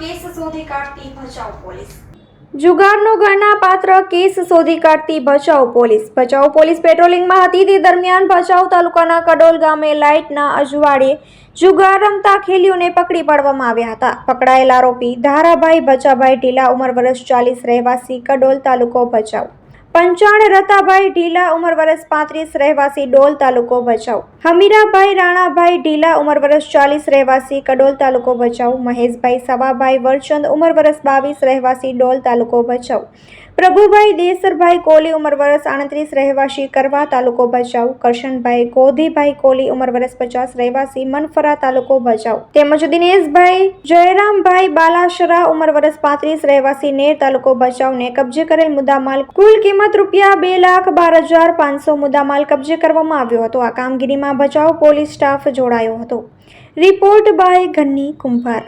Case શોધી કાઢતી Bhachau police. જુગારનો ગણના પાત્ર કેસ શોધી કાઢતી ભચાઉ પોલીસ. ભચાઉ પોલીસ પેટ્રોલિંગમાં હતી. તે દરમિયાન ભચાઉ તાલુકાના કડોલ ગામે લાઇટના અજવાળે જુગાર રમતા ખેલીઓને પકડી પાડવામાં આવ્યા હતા. પકડાયેલા આરોપી ધારાભાઈ ભચાભાઈ ઢીલા, ઉંમર વર્ષ ચાલીસ, રહેવાસી કડોલ તાલુકો ભચાઉ. પંચાણ રતાભાઈ ઢીલા ઉંમર વર્ષ પાંત્રીસ રહેવાસી ડોલ તાલુકો ભચાઉ. હમીરાભાઈ રાણાભાઈ ઢીલા ઉંમર વર્ષ ચાલીસ રહેવાસી કડોલ તાલુકો ભચાઉ. મહેશભાઈ સવાભાઈ વરચંદ ઉંમર વર્ષ બાવીસ રહેવાસી ડોલ તાલુકો ભચાઉ. પ્રભુભાઈ દેસરભાઈ કોલી ઉંમર વર્ષ આડત્રીસ રહેવાસી કરવા તાલુકો ભચાઉ. કરશનભાઈ ગોધીભાઈ કોલી ઉંમર વર્ષ પચાસ રહેવાસી મનફરા તાલુકો ભચાઉ. તેમજ દિનેશભાઈ જયરામભાઈ બાલાશરા ઉંમર વર્ષ પાંત્રીસ રહેવાસી નેર તાલુકો ભચાઉને કબજે કરેલ મુદ્દામાલ કુલ કિંમત રૂપિયા બે લાખ બાર હજાર પાંચસો મુદ્દામાલ કબજે કરવામાં આવ્યો હતો. આ કામગીરીમાં ભચાઉ પોલીસ સ્ટાફ જોડાયો હતો. રિપોર્ટ બાય ઘન્ની કુંભાર.